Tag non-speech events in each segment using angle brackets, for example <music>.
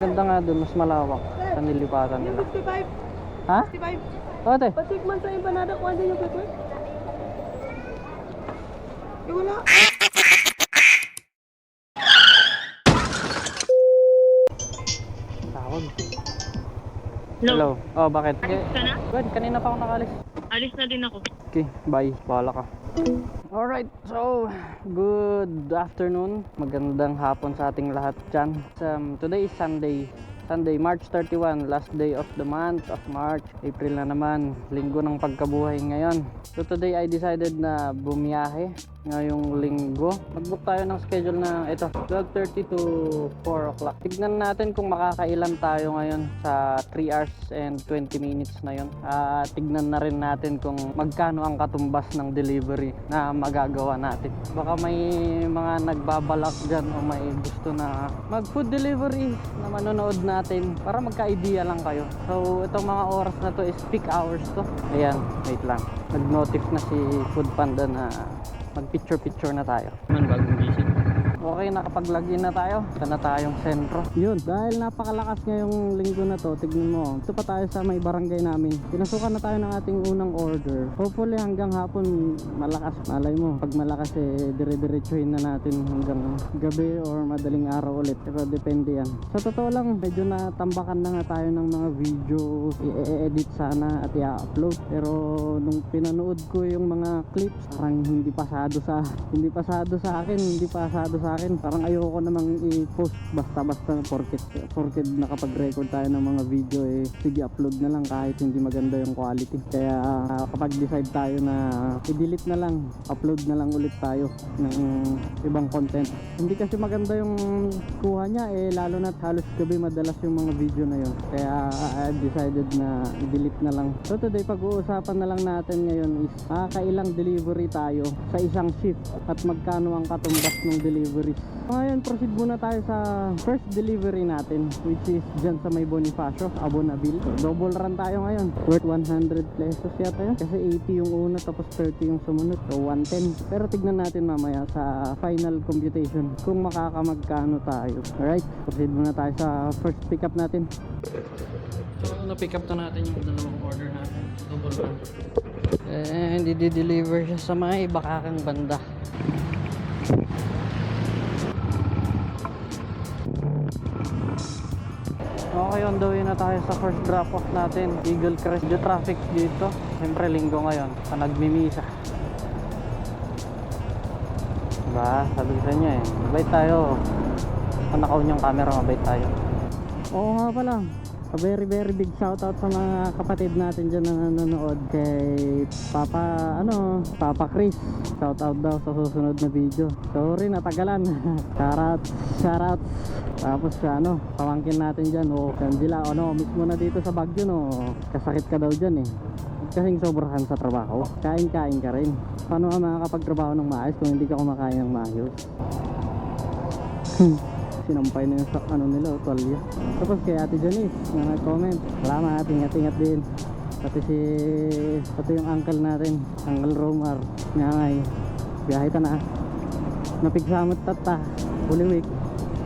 Ganda nga doon, mas malawak sa nilipatan nila. 55. Ha? 55. Ote, Patikman sa empanada kung ano yung quick Eh wala. tawag. Hello. Hello. Oh, bakit? Alis ka na? Well, kanina pa ako nakalis. Alis na din ako. Okay, bye. Bahala ka. Alright, so good afternoon. Magandang hapon sa ating lahat dyan. Um, today is Sunday. Sunday, March 31, last day of the month of March. April na naman, linggo ng pagkabuhay ngayon. So today I decided na bumiyahe ngayong linggo. Mag-book tayo ng schedule na ito, 12.30 to 4 o'clock. Tignan natin kung makakailan tayo ngayon sa 3 hours and 20 minutes na yon. Ah, tignan na rin natin kung magkano ang katumbas ng delivery na magagawa natin. Baka may mga nagbabalak dyan o may gusto na mag food delivery na manonood natin para magka-idea lang kayo. So itong mga oras na to is peak hours to. Ayan, wait lang. Nag-notif na si Food Panda na mag picture picture na tayo. Man bagong. Okay, nakapag-login na tayo. Ito na tayong sentro. Yun, dahil napakalakas ngayong linggo na to, tignan mo. Ito pa tayo sa may barangay namin. Pinasukan na tayo ng ating unang order. Hopefully hanggang hapon malakas. Malay mo, pag malakas eh, dire-diretsuhin na natin hanggang gabi or madaling araw ulit. Pero depende yan. Sa totoo lang, medyo natambakan na nga tayo ng mga video i-edit sana at i-upload. Pero nung pinanood ko yung mga clips, parang hindi pasado sa hindi pasado sa akin, hindi pasado sa akin. Parang ayoko namang i-post basta-basta porket porket nakapag-record tayo ng mga video eh sige upload na lang kahit hindi maganda yung quality. Kaya ah, kapag decide tayo na i-delete na lang, upload na lang ulit tayo ng ibang content. Hindi kasi maganda yung kuha niya eh lalo na halos gabi madalas yung mga video na yun. Kaya ah, I decided na i-delete na lang. So today pag-uusapan na lang natin ngayon is makakailang delivery tayo sa isang shift at magkano ang katumbas ng delivery. Ngayon proceed muna tayo sa first delivery natin which is dyan sa may Bonifacio, Abonabil. So, double run tayo ngayon. Worth 100 pesos yata yun. Kasi 80 yung una tapos 30 yung sumunod. So 110. Pero tignan natin mamaya sa final computation kung makakamagkano tayo. Alright, proceed muna tayo sa first pickup natin. So, na-pick up na natin yung dalawang order natin. Double run. Eh, hindi di-deliver siya sa may bakakang banda. Okay, on the way na tayo sa first drop-off natin. Eagle Crest. The traffic dito. Siyempre, linggo ngayon. Pa nagmimisa. Diba? Sabi sa inyo eh. Mabait tayo. Kung naka-on yung camera, mabait tayo. Oo nga pala. A very very big shout out sa mga kapatid natin dyan na nanonood kay Papa ano Papa Chris. Shout out daw sa susunod na video. Sorry natagalan. <laughs> Shout out shout out tapos ano pamangkin natin dyan o Angela ano mismo na dito sa Baguio no? Kasakit ka daw dyan eh. Kasing sobrahan sa trabaho. Kain-kain ka rin. Paano ka makakapagtrabaho ng maayos kung hindi ka kumakain ng maayos <laughs> sinampay na yung sa ano nila, tolya. Tapos kay Ate Janice na nag-comment. Salamat, ingat-ingat din. Pati si, pati yung uncle natin, Uncle Romar. Nga ngay, biyahe ta na. Napigsamot tata, Holy Week.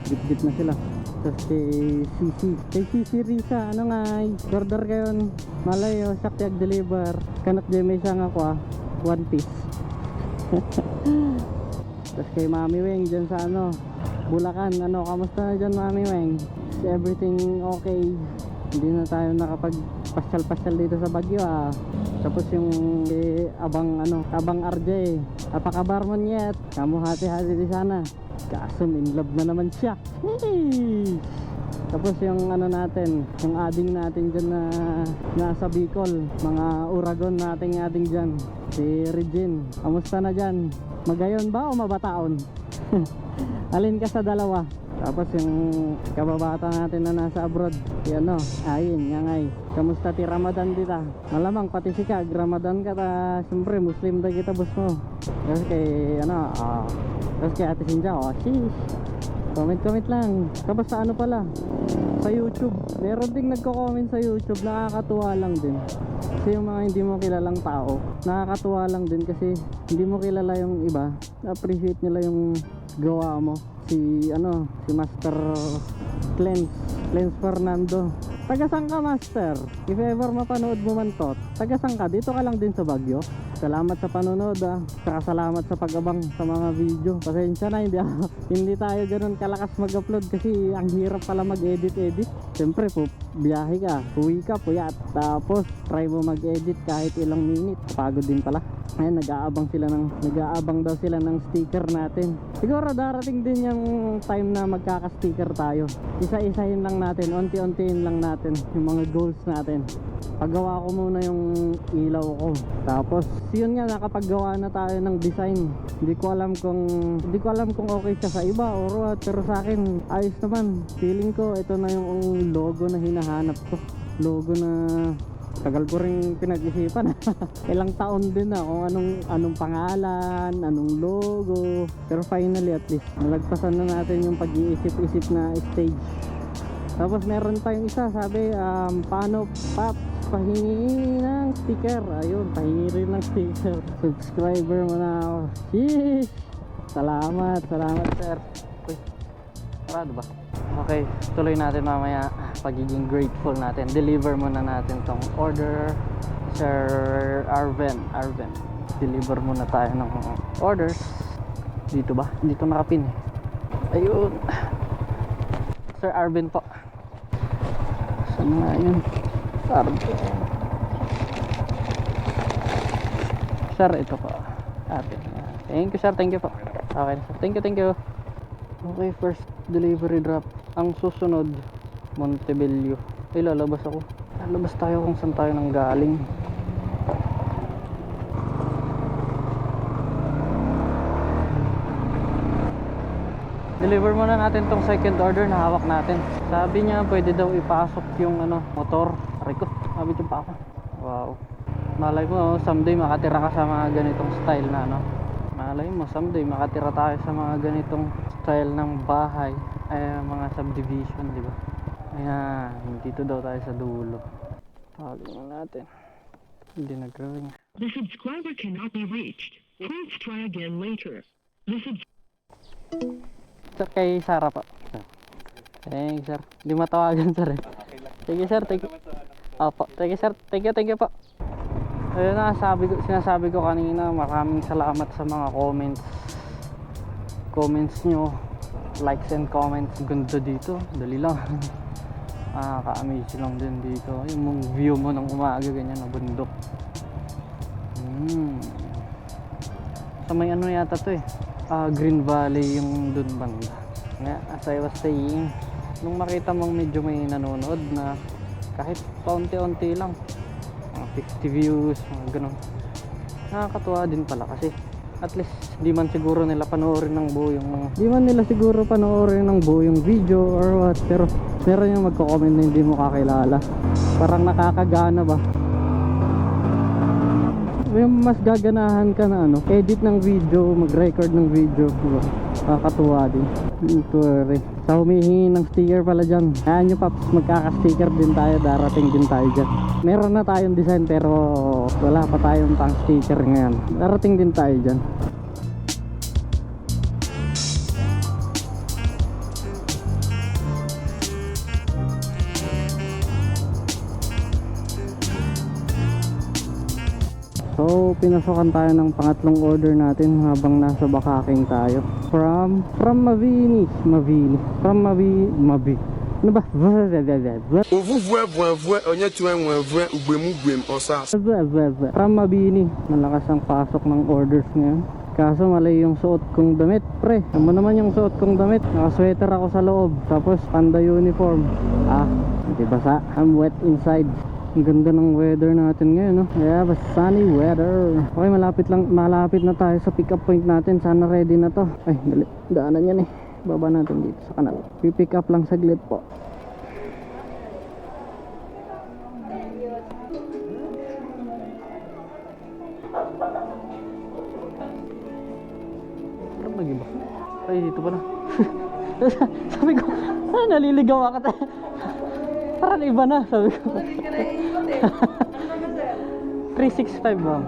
Git-git na sila. Tapos kay CC. Kay CC Risa, ano ngay, order kayo. Malayo, sakti deliver Kanat dyan may isang ako ah, one piece. <laughs> Tapos kay Mami Weng dyan sa ano, Bulacan. Ano, kamusta na dyan Mami Weng? Is everything okay? Hindi na tayo nakapag pasyal-pasyal dito sa Baguio ah. Tapos yung eh, abang ano, abang RJ. Apakabarmon yet. Kamu hati-hati di sana. Kaso in love na naman siya. Tapos yung ano natin, yung ading natin dyan na nasa Bicol, mga uragon nating ading dyan, si Regine. Kamusta na dyan? Magayon ba o mabataon? <laughs> Alin ka sa dalawa? Tapos yung kababata natin na nasa abroad, yan no, ayun, yangay. Kamusta ti Ramadan dita? Malamang pati si Kag, Ramadan ka ta, siyempre Muslim da kita bus mo. Tapos kay, ano, ah, tapos kay Ate Sinja, oh, sheesh. Comment comment lang. Tapos sa ano pala? Sa YouTube. Meron ding nagko-comment sa YouTube, nakakatuwa lang din. Kasi yung mga hindi mo kilalang tao, nakakatuwa lang din kasi hindi mo kilala yung iba. Appreciate nila yung gawa mo. Si ano, si Master Cleanse Lens Fernando. Taga ka, Master? If ever mapanood mo man to, taga ka? Dito ka lang din sa Bagyo? Salamat sa panonood ah. Saka salamat sa pag-abang sa mga video. Pasensya na, hindi, hindi tayo ganun kalakas mag-upload kasi ang hirap pala mag-edit-edit. Siyempre po, biyahe ka, uwi ka, puyat. Tapos, try mo mag-edit kahit ilang minute. Pagod din pala. Ayan, nag-aabang sila ng, nag-aabang daw sila ng sticker natin. Siguro darating din yung time na magkaka-sticker tayo. Isa-isahin lang natin, unti-untiin lang natin yung mga goals natin. Paggawa ko muna yung ilaw ko. Tapos, yun nga, nakapaggawa na tayo ng design. Hindi ko alam kung, hindi ko alam kung okay siya sa iba or what. Pero sa akin, ayos naman. Feeling ko, ito na yung logo na hinahanap ko. Logo na tagal ko rin pinag-isipan <laughs> ilang taon din na kung anong anong pangalan anong logo. Pero finally at least nalagpasan na natin yung pag-iisip-isip na stage. Tapos meron tayong isa sabi um, paano pap pahingi ng sticker? Ayun pahingi rin ng sticker. Subscriber mo na ako. Sheesh! salamat salamat sir. Uy, sarado ba? Okay, tuloy natin mamaya pagiging grateful natin. Deliver muna natin tong order. Sir Arven, Arven. Deliver muna tayo ng orders. Dito ba? Dito nakapin eh. Ayun. Sir Arven po. Saan nga yun? Arven. Sir, ito po. Arven. Thank you sir, thank you po. Okay, sir. Thank you, thank you. Okay, first delivery drop. Ang susunod, Montebello. Ay, lalabas ako. Lalabas tayo kung saan tayo nang galing. Deliver muna natin tong second order na hawak natin. Sabi niya pwede daw ipasok yung ano, motor. Aray ko, sabi pa ako. Wow. Malay mo, someday makatira ka sa mga ganitong style na ano. Malay mo, someday makatira tayo sa mga ganitong style ng bahay. Ay, mga subdivision, di ba? Ayan, dito daw tayo sa dulo. Tawagin na natin. Hindi nag-ring. The subscriber cannot be reached. Please try again later. The subscriber Sir, kay Sarah pa. Sir. Thanks, sir. Hindi matawagan, sir. eh. Sige, sir. Thank you. Opo. Thank you, sir. Thank you, thank you po. Ayun na, sabi ko, sinasabi ko kanina, maraming salamat sa mga comments. Comments nyo. Likes and comments. Ganda dito. Dali lang. <laughs> Nakaka-amazing lang din dito. Yung view mo ng umaga, ganyan na bundok. Hmm. Sa may ano yata to eh. Ah, Green Valley yung dun banda. Nga, as I was saying, nung makita mong medyo may nanonood na kahit paunti-unti lang, mga 50 views, mga ganun. Nakakatuwa din pala kasi at least di man siguro nila panoorin ng buo yung mga di man nila siguro panoorin ng buo yung video or what pero meron yung magko-comment na hindi mo kakilala parang nakakagana ba may mas gaganahan ka na ano, edit ng video, mag-record ng video, diba? Nakakatuwa din. Ito rin. Sa humihingi ng sticker pala dyan. Ayan nyo paps, magkaka-sticker din tayo, darating din tayo dyan. Meron na tayong design pero wala pa tayong pang sticker ngayon. Darating din tayo dyan. Pinasokan tayo ng pangatlong order natin habang nasa Bakaking tayo. From, from Mavini. Mavini. From Mavi, Mavi. Ano ba? From Mabini. Malakas ang pasok ng orders ngayon. Kaso mali yung suot kong damit, pre. Ano naman yung suot kong damit? Naka-sweater ako sa loob. Tapos panda uniform. Ah, hindi basa. I'm wet inside. Ang ganda ng weather natin ngayon, no? Yeah, but sunny weather. Okay, malapit lang, malapit na tayo sa pick up point natin. Sana ready na to. Ay, dali. Daanan yan eh. Baba natin dito sa kanal. Pipick up lang saglit po. Parang nag-iba. Ay, dito pala. <laughs> sabi ko, ah, naliligaw ako. <laughs> Parang iba na, sabi ko. 365 ma'am.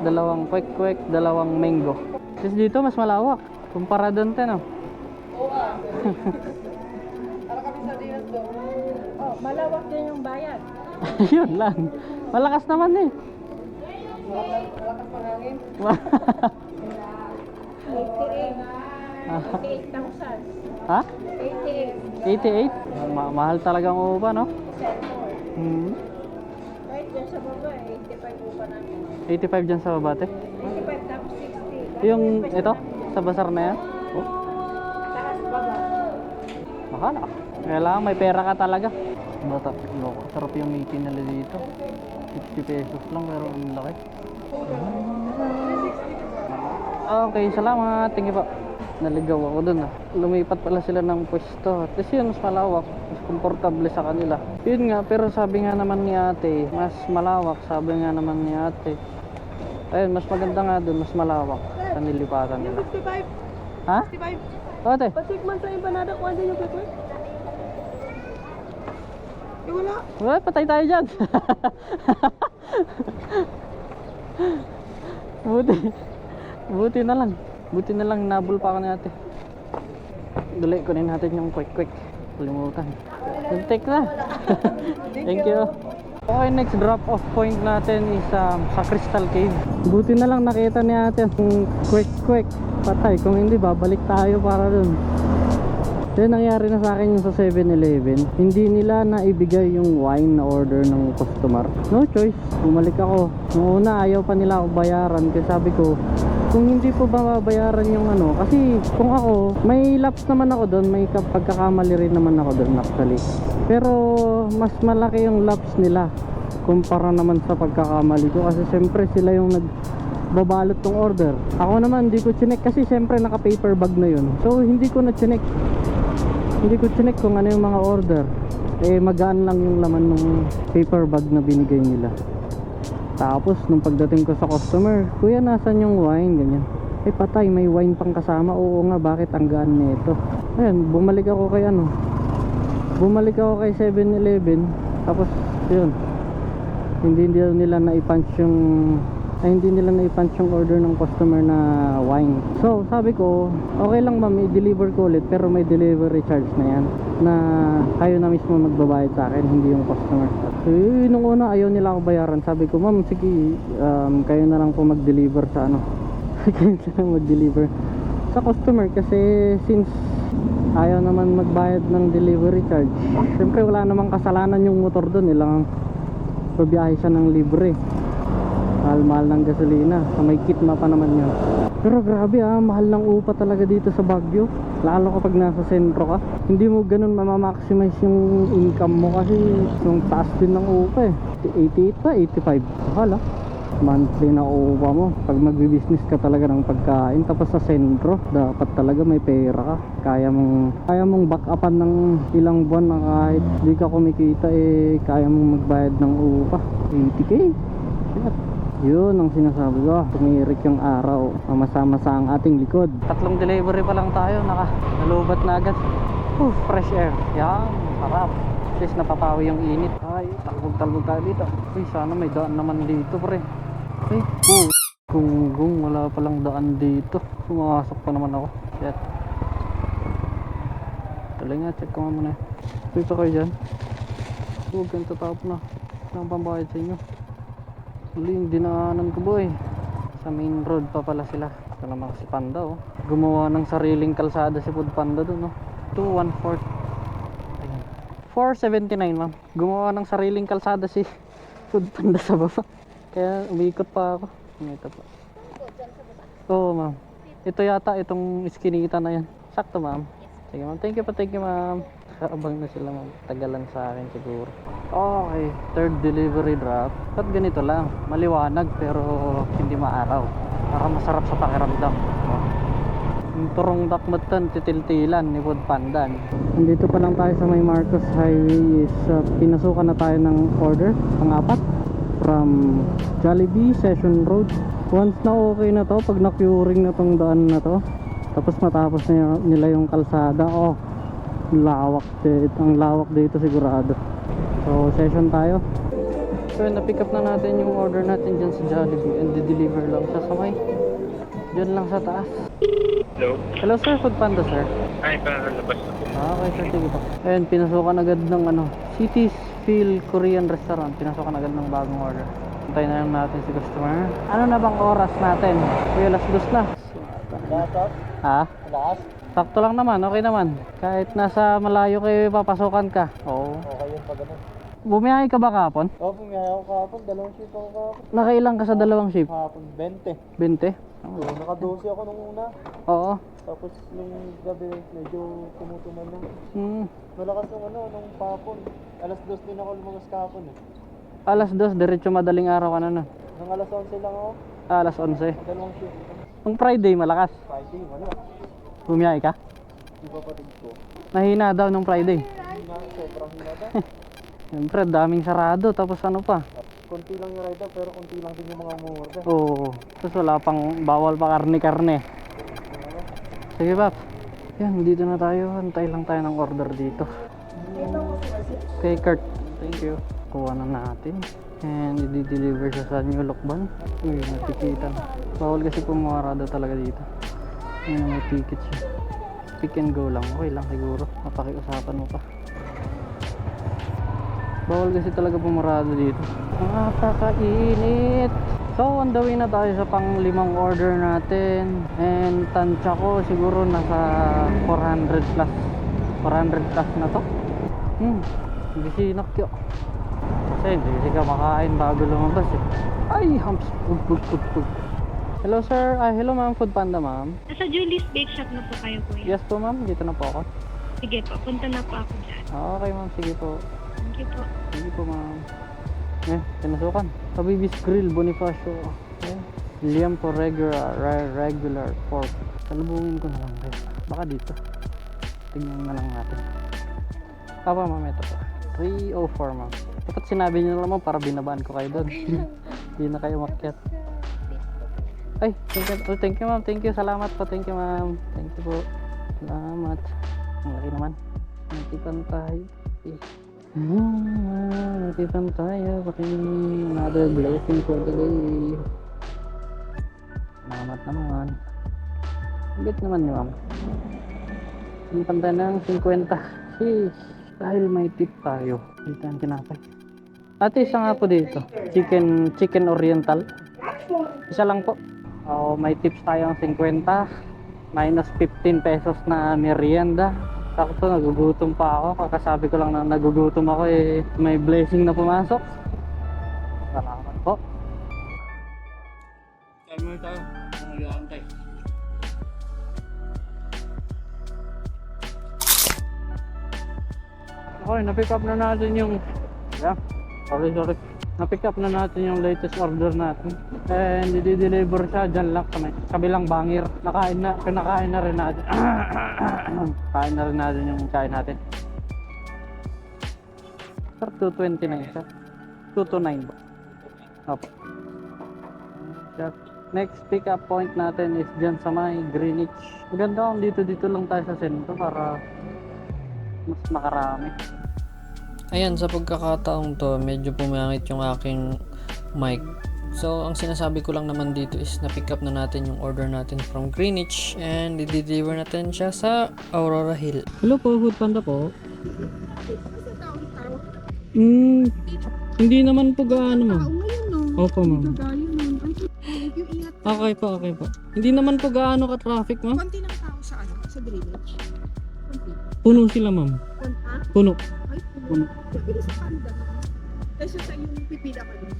<laughs> Dalawang kwek kwek, dalawang mango. Tapos dito mas malawak. Kumpara doon tayo, <laughs> no? Oh, malawak din yung bayan. <laughs> Yun lang. Malakas naman eh. Malakas pangangin. 88. 88,000. ha? 88. 88? Ma- mahal talagang upa, no? Hmm. Kahit dyan sa baba, eh, 85 po pa namin. 85 dyan sa babate. 85 tapos 60. Yung ito, sa basar na yan. Oh, Taas baba. Bahala ka. Kailangan may pera ka talaga. Bata, loko. Sarap yung meeting nila dito. 50 pesos lang pero ang laki. Okay, salamat. Thank you po. Naligaw ako dun ah. Lumipat pala sila ng pwesto. At least yun, mas malawak. Mas komportable sa kanila. Yun nga, pero sabi nga naman ni ate, mas malawak. Sabi nga naman ni ate. Ayun, mas maganda nga dun, mas malawak sa nilipatan nila. 55. Ha? 55. Ate? Patikman sa empanada kung andyan yung kwek Eh, wala. Well, patay tayo dyan. <laughs> Buti. Buti na lang. Buti na lang nabul pa ako ni ate. Dali, kunin natin yung quick quick. Kalimutan. Take na. <laughs> Thank you. Okay, next drop off point natin is um, sa Crystal Cave. Buti na lang nakita ni ate yung quick quick. Patay, kung hindi babalik tayo para dun. Then nangyari na sa akin yung sa 7-Eleven, hindi nila naibigay yung wine na order ng customer. No choice, bumalik ako. Noong una ayaw pa nila ako bayaran kasi sabi ko, kung hindi po ba mabayaran yung ano, kasi kung ako, may lapse naman ako doon, may ka- pagkakamali rin naman ako doon actually. Pero mas malaki yung lapse nila kumpara naman sa pagkakamali ko kasi siyempre sila yung nag babalot tong order. Ako naman hindi ko chinek kasi siyempre naka paper bag na yun. So hindi ko na chinek hindi ko chinek kung ano yung mga order eh magaan lang yung laman ng paper bag na binigay nila tapos nung pagdating ko sa customer kuya nasan yung wine? Ganyan. Eh patay may wine pang kasama. Oo nga bakit ang gaan nito? Ayun bumalik ako kay ano bumalik ako kay 7-Eleven tapos yun hindi nila nila na-punch yung ay hindi nila na-punch yung order ng customer na wine. So sabi ko okay lang ma'am i-deliver ko ulit pero may delivery charge na yan na kayo na mismo magbabayad sa akin hindi yung customer eh nung una ayaw nila ako bayaran. Sabi ko ma'am sige um, kayo na lang po mag-deliver sa ano. <laughs> Kayo na lang mag-deliver sa customer kasi since ayaw naman magbayad ng delivery charge syempre wala namang kasalanan yung motor doon. Ilang babiyahe siya ng libre. Mahal-mahal ng gasolina. Sa may kitma pa naman yun pero grabe ah mahal ng upa talaga dito sa Baguio. Lalo kapag nasa sentro ka. Hindi mo ganun mamamaximize yung income mo kasi yung taas din ng upa eh. 88 pa 85 hala monthly na upa mo. Pag magbi-business ka talaga ng pagkain tapos sa sentro dapat talaga may pera ka. Kaya mong kaya mong back upan ng ilang buwan na kahit di ka kumikita eh kaya mong magbayad ng upa. 80k Shit. Yun ang sinasabi ko. Tumirik yung araw. Mamasama-sa ang ating likod. Tatlong delivery pa lang tayo. Naka, nalubat na agad. Whew, fresh air. Yan, sarap. At least napapawi yung init. Ay, talbog-talbog tayo dito. Uy, sana may daan naman dito, pre. Ay, oh. Gunggong, wala palang daan dito. Pumasok pa naman ako. Shit. Tuloy nga, check ko nga muna. Dito kayo dyan. Huwag kang tatap na. Saan pambayad sa inyo? Uli yung dinaanan ko boy. Sa main road pa pala sila. Ito naman si Panda oh. Gumawa ng sariling kalsada si Food Panda dun oh. 214 Ayan. 479 ma'am. Gumawa ng sariling kalsada si <laughs> Food Panda sa baba. Kaya umikot pa ako. Ito pa. Oo ma'am. Ito yata itong iskinita na yan. Sakto ma'am. Sige ma'am. Thank you pa thank you ma'am Kaabang na sila Tagalan sa akin siguro Okay, third delivery drop. Ba't ganito lang? Maliwanag pero hindi maaraw. Para masarap sa pakiramdam. Yung turong dakmatan, titiltilan ni Food Pandan. Nandito pa lang tayo sa may Marcos Highway is uh, pinasukan na tayo ng order, pang-apat from Jollibee Session Road. Once na okay na to, pag na-curing na tong daan na to, tapos matapos na nila yung kalsada, oh, lawak dito, ang lawak dito sigurado. So, session tayo. So, na-pick up na natin yung order natin dyan sa Jollibee and di-deliver lang siya sa may dyan lang sa taas. Hello? Hello sir, Food Panda sir. Ay, palabas na. Ah, okay, sir. Sige po. Ayun, pinasukan agad ng ano, Cities Feel Korean Restaurant. Pinasukan agad ng bagong order. Antayin na lang natin si customer. Ano na bang oras natin? Uy, alas dos na. Ha? Sakto lang naman, okay naman. Kahit nasa malayo kayo papasukan ka. Oo. Okay yun pag ano. Bumiyahe ka ba kahapon? Oo, pumiyahe ako kahapon. Dalawang shift ako kahapon. Nakailang ka sa dalawang shift? Kahapon, 20. 20? So, naka-12 ako nung una. Oo. Tapos nung gabi, medyo tumutuman na. Hmm. Malakas yung ano, nung papon. Alas 2 din ako lumabas kahapon eh. Alas dos, diretso madaling araw ka na nun. Nang alas 11 lang ako, Ah, alas 11. dalawang shift. Nung Friday, malakas. Friday, wala. Bumiyahe ka? Yung kapatid ko. Nahina daw nung Friday. Hina, sobrang hina ba? Siyempre, daming sarado. Tapos ano pa? konti lang yung rider, pero konti lang din yung mga umorder. Oo. Tapos wala pang bawal pa karne-karne. Sige, Pap. Yan, dito na tayo. Antay lang tayo ng order dito. Kay Kurt. Thank you. Kuha na natin. And i-deliver siya sa New Lokban. Uy, natikitan. Bawal kasi pumarada talaga dito. Yan, may ticket siya. Pick and go lang. Okay lang siguro. Mapakiusapan mo pa. Bawal kasi talaga pumarada dito. Nakakainit. So, on the way na tayo sa pang limang order natin. And tansya ko siguro nasa 400 plus. 400 plus na to. Hmm, busy nakyo. Kasi hindi kasi ka makain bago lumabas eh. Ay, humps. Pug, pug, pug, pug. Hello sir. Ah, hello ma'am. Food Panda ma'am. Nasa Julie's Bake Shop na po kayo, kuya. Yes po ma'am. Dito na po ako. Sige po, punta na po ako dyan. Ah, Okay ma'am. Sige po. Thank you po. Sige po ma'am. Eh, pinasukan. Kabibis Grill, Bonifacio. Eh, Liam po regular, re- regular pork. Salubungin ko na lang guys. Baka dito. Tingnan na lang natin. Papa ma'am, ito po. 304 ma'am. Dapat sinabi niyo naman para binabaan ko kayo doon. <laughs> Hindi na kayo makyat. Ay, thank you, oh, thank you ma'am. Thank you. Salamat po. Thank you ma'am. Thank you po. Salamat. Ang laki naman. Natipan tayo. Ah, natipan tayo. Okay. Another blessing for the day. Salamat naman. Bit naman ni ma'am. Ang panta ng 50. Sheesh. Dahil may tip tayo. Dito ang tinapay. Ate, isa nga po dito. Chicken, chicken oriental. Isa lang po. Oh, may tips tayong 50. Minus 15 pesos na merienda. Sakto, nagugutom pa ako. Kakasabi ko lang na nagugutom ako eh. May blessing na pumasok. Salamat po. Timer tayo. Nag-aantay. Okay, na-pick up na natin yung... Yeah, sorry, sorry. Na-pick up na natin yung latest order natin. And i-deliver siya dyan lang may kabilang bangir. Nakain na, kinakain na rin natin. <coughs> Kain na rin natin yung kain natin. Sir, 220 na yun, sir. 229 ba? Opo. Next pick up point natin is dyan sa may Greenwich. Maganda kung dito-dito lang tayo sa sentro para mas makarami. Ayan, sa pagkakataong to, medyo pumangit yung aking mic. So, ang sinasabi ko lang naman dito is na-pick up na natin yung order natin from Greenwich and i-deliver natin siya sa Aurora Hill. Hello po, Food Panda po. Mm, hindi naman po gaano ma'am. Opo ma'am. Okay po, okay po. Hindi naman po gaano ka-traffic ma'am. Konti lang tao sa ano, sa. Konti. Puno sila ma'am. Puno. Kasi sa yung pipila ka doon.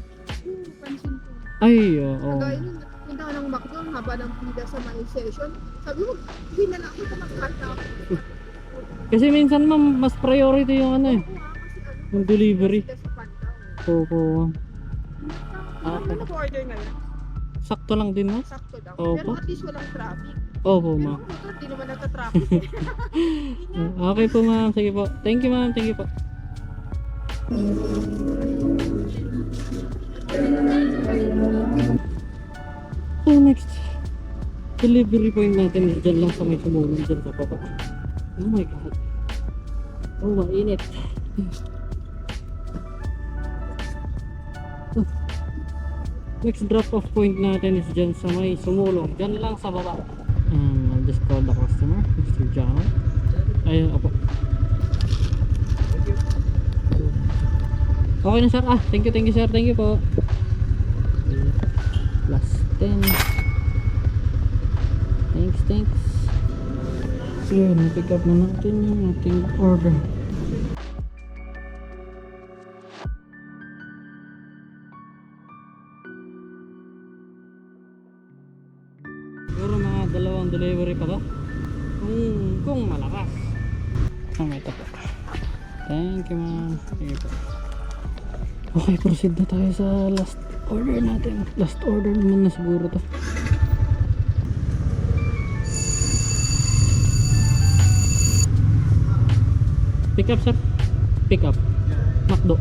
Hmm, pansin ko. Ay, oo. Kagaya nung punta ka ng McDo, haba ng pila sa my session. Sabi mo, hindi na lang ako magkata. Kasi minsan ma'am, mas priority yung ano eh. Oo ah, ano, Yung delivery. panda. Opo. Ah, ano order ngayon? Sakto lang din ma'am. Sakto lang. Opo. Pero at least walang traffic. Opo Pero ma'am. kung motor, di naman nagka-traffic. <laughs> Okay po ma'am, sige po. Thank you ma'am, thank you po. So next, delivery point natin dyan lang sa may sumulong dyan sa baba. Oh my god. Oh, mainit. Oh. Next drop off point natin is dyan sa may sumulong. Dyan lang sa baba. Um, I'll just call the customer, Mr. John. Ayun, opo. Okay na sir. Ah, thank you, thank you sir. Thank you po. Plus 10. Thanks, thanks. So, na-pick up na natin yung ating order. Proceed na tayo sa last order natin. Last order naman na siguro to. Pick up, sir. Pick up. Makdo.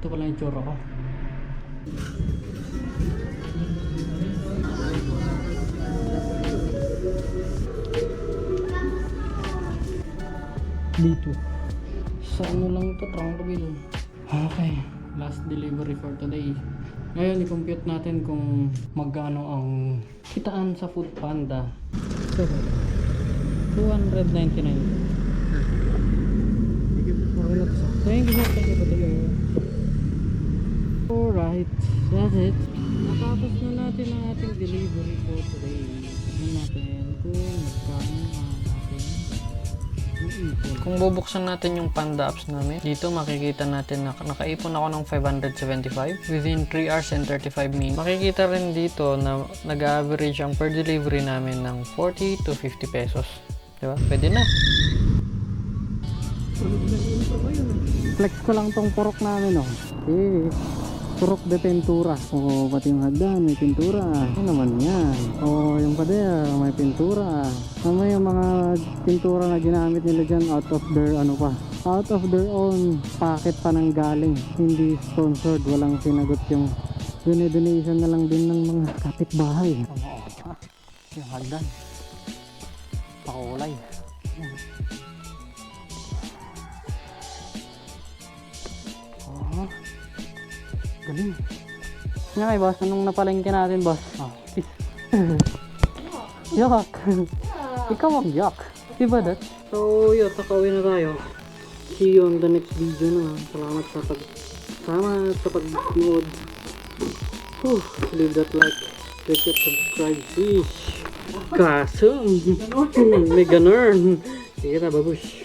Ito pala yung tsura ko. Dito. Sa ano lang to, Trunkville. Okay, last delivery for today. Ngayon, i-compute natin kung magkano ang kitaan sa Food Panda. So, 299. Okay na to, sir. Thank you. Thank you, thank you. Alright, that's it. Natapos na natin ang ating delivery for today. Tignan natin kung magkano ang. Kung bubuksan natin yung Panda apps namin, dito makikita natin na nakaipon ako ng 575 within 3 hours and 35 minutes. Makikita rin dito na nag-average ang per delivery namin ng 40 to 50 pesos. Diba? Pwede na. Flex ko lang tong purok namin oh. Eh, purok de pintura. Oo, pati yung hagdan may pintura. Ano naman yan? Oo, yung pader may pintura. Ano yung mga pintura na ginamit nila dyan out of their ano pa. Out of their own pocket pa nang galing. Hindi sponsored. Walang sinagot yung donation na lang din ng mga kapitbahay. Oo, ah, yung hagdan. Pakulay. Oo. Galing. Nga kay boss, anong napalengke natin boss? Oh. <laughs> yak! Ikaw ang yak! Diba that? So yun, kakauwi na tayo. See you on the next video na. Salamat sa pag Salamat sa pag-nood. Whew, leave that like, click that subscribe, please. Kaso, <laughs> may ganun. Sige na, babush.